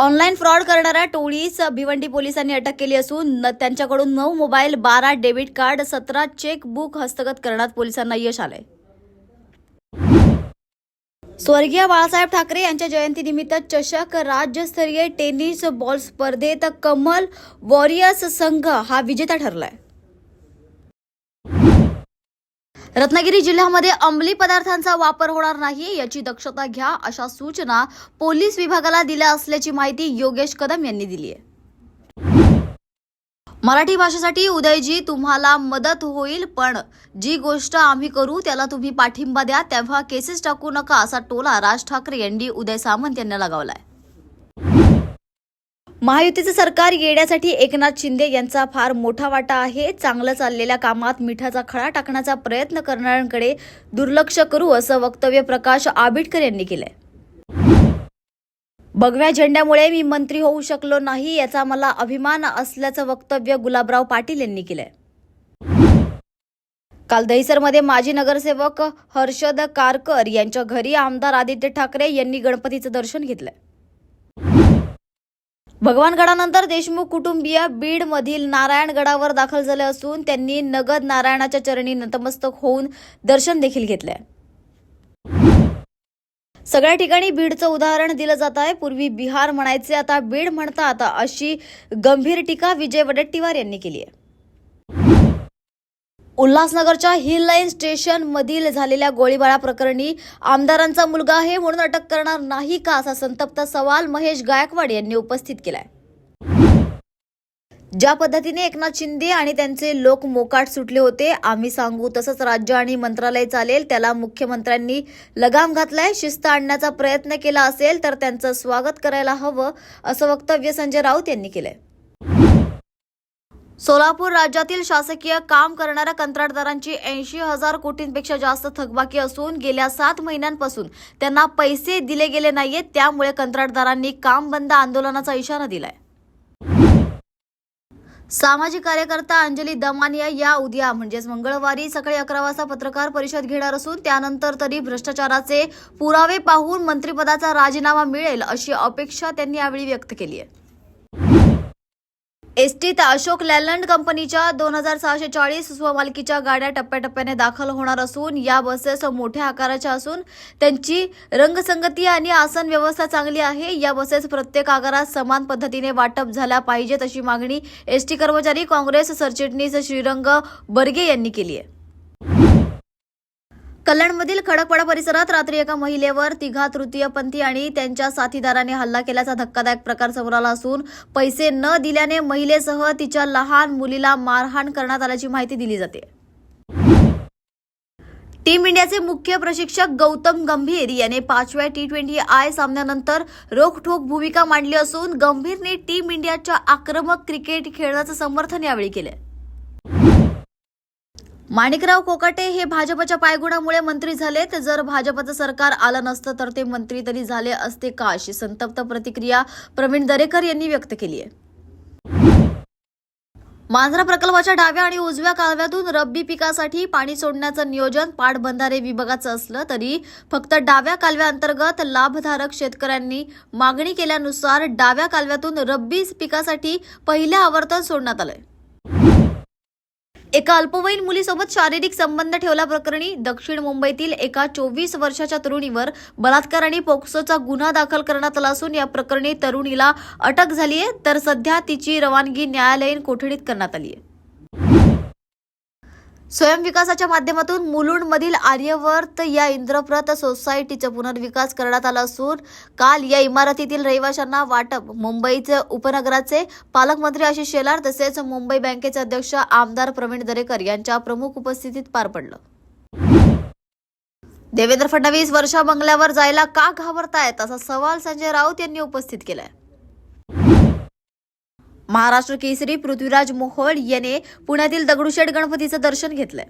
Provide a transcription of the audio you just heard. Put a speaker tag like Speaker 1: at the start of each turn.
Speaker 1: Online fraud करणाऱ्या टोळीस भिवंडी पोलिसांनी अटक केली असून न- त्यांच्याकडून नऊ मोबाईल बारा डेबिट कार्ड सतरा चेकबुक हस्तगत करण्यात पोलिसांना यश आलंय. स्वर्गीय बाळासाहेब ठाकरे यांच्या जयंतीनिमित्त चषक राज्यस्तरीय टेनिस बॉल स्पर्धेत कमल वॉरियर्स संघ हा विजेता ठरलाय. रत्नागिरी जिल्ह्यामध्ये अंमली पदार्थांचा वापर होणार नाही याची दक्षता घ्या अशा सूचना पोलीस विभागाला दिल्या असल्याची माहिती योगेश कदम यांनी दिली आहे. मराठी भाषेसाठी उदयजी तुम्हाला मदत होईल पण जी गोष्ट आम्ही करू त्याला तुम्ही पाठिंबा द्या तेव्हा केसेस टाकू नका असा टोला राज ठाकरे यांनी उदय सामंत यांना लगावलाय. महायुतीचं सरकार येण्यासाठी एकनाथ शिंदे यांचा फार मोठा वाटा आहे. चांगलं चाललेल्या कामात मिठाचा खळा टाकण्याचा प्रयत्न करणाऱ्यांकडे दुर्लक्ष करू असं वक्तव्य प्रकाश आंबेडकर यांनी केलंय. भगव्या झेंड्यामुळे मी मंत्री होऊ शकलो नाही याचा मला अभिमान असल्याचं वक्तव्य गुलाबराव पाटील यांनी केलंय. काल दहिसरमध्ये माजी नगरसेवक हर्षद कारकर यांच्या घरी आमदार आदित्य ठाकरे यांनी गणपतीचं दर्शन घेतलंय. भगवानगडानंतर देशमुख कुटुंबीय बीडमधील नारायणगडावर दाखल झाले असून त्यांनी नगद नारायणाच्या चरणी नतमस्तक होऊन दर्शन देखील घेतलंय सगळ्या ठिकाणी बीडचं उदाहरण दिलं जात आहे. पूर्वी बिहार म्हणायचे आता बीड म्हणतात अशी गंभीर टीका विजय वडेट्टीवार यांनी केली आहे. उल्हासनगरच्या हिल लाईन स्टेशन मधील झालेल्या गोळीबाराप्रकरणी आमदारांचा मुलगा आहे म्हणून अटक करणार नाही का असा संतप्त सवाल महेश गायकवाड यांनी उपस्थित केलाय. ज्या पद्धतीने एकनाथ शिंदे आणि त्यांचे लोक मोकाट सुटले होते आम्ही सांगू तसंच राज्य आणि मंत्रालय चालेल त्याला मुख्यमंत्र्यांनी लगाम घातलाय शिस्त आणण्याचा प्रयत्न केला असेल तर त्यांचं स्वागत करायला हवं असं वक्तव्य संजय राऊत यांनी केलंय. सोलापूर राज्यातील शासकीय काम करणाऱ्या कंत्राटदारांची ऐंशी हजार कोटींपेक्षा जास्त थकबाकी असून गेल्या सात महिन्यांपासून त्यांना पैसे दिले गेले नाहीयेत त्यामुळे कंत्राटदारांनी काम बंद आंदोलनाचा इशारा दिलाय. सामाजिक कार्यकर्ता अंजली दमानिया या उद्या म्हणजेच मंगळवारी सकाळी अकरा वाजता पत्रकार परिषद घेणार असून त्यानंतर तरी भ्रष्टाचाराचे पुरावे पाहून मंत्रिपदाचा राजीनामा मिळेल अशी अपेक्षा त्यांनी यावेळी व्यक्त केली आहे. एसटीत अशोक लेलँड कंपनीच्या दोन हजार सहाशे चाळीस स्वमालकीच्या गाड्या टप्प्याटप्प्याने दाखल होणार असून या बसेस मोठ्या आकाराच्या असून त्यांची रंगसंगती आणि आसन व्यवस्था चांगली आहे. या बसेस प्रत्येक आकारात समान पद्धतीने वाटप झाल्या पाहिजेत अशी मागणी एसटी कर्मचारी काँग्रेस सरचिटणीस श्रीरंग बर्गे यांनी केली आहे. कल्याणमधील खडकवाडा परिसरात रात्री एका महिलेवर तिघा तृतीयपंथी आणि त्यांच्या साथीदाराने हल्ला केल्याचा धक्कादायक प्रकार समोर आला असून पैसे न दिल्याने महिलेसह तिच्या लहान मुलीला मारहाण करण्यात आल्याची माहिती दिली जाते. टीम इंडियाचे मुख्य प्रशिक्षक गौतम गंभीर याने पाचव्या टी ट्वेंटी आय सामन्यानंतर रोखठोक भूमिका मांडली असून गंभीरने टीम इंडियाच्या आक्रमक क्रिकेट खेळण्याचं समर्थन यावेळी केलं माणिकराव कोकाटे हे भाजपच्या पायगुणामुळे मंत्री झालेत. जर भाजपचं सरकार आलं नसतं तर ते मंत्री तरी झाले असते का? अशी संतप्त प्रतिक्रिया प्रवीण दरेकर यांनी व्यक्त केली आहे. मांजरा प्रकल्पाच्या डाव्या आणि उजव्या कालव्यातून रब्बी पिकासाठी पाणी सोडण्याचं नियोजन पाटबंधारे विभागाचं असलं तरी फक्त डाव्या कालव्याअंतर्गत लाभधारक शेतकऱ्यांनी मागणी केल्यानुसार डाव्या कालव्यातून रब्बी पिकासाठी पहिल्या आवर्तन सोडण्यात आलंय. एका अल्पवयीन मुलीसोबत शारीरिक संबंध ठेवल्याप्रकरणी दक्षिण मुंबईतील एका चोवीस वर्षाच्या तरुणीवर बलात्कार आणि पोक्सोचा गुन्हा दाखल करण्यात आला असून या प्रकरणी तरुणीला अटक झाली आहे तर सध्या तिची रवानगी न्यायालयीन कोठडीत करण्यात आली आहे स्वयंविकासाच्या माध्यमातून मुलुंडमधील आर्यवर्त या इंद्रप्रथ सोसायटीचा पुनर्विकास करण्यात आला असून काल या इमारतीतील रहिवाशांना वाटप. मुंबईचे उपनगराचे पालकमंत्री आशिष शेलार तसेच मुंबई बँकेचे अध्यक्ष आमदार प्रवीण दरेकर यांच्या प्रमुख उपस्थितीत पार पडलं. देवेंद्र फडणवीस वर्षा बंगल्यावर जायला का घाबरतायत? असा सवाल संजय राऊत यांनी उपस्थित केलाय. महाराष्ट्र केसरी पृथ्वीराज मोहोळ याने पुण्यातील दगडूशेठ गणपतीचं दर्शन घेतलंय.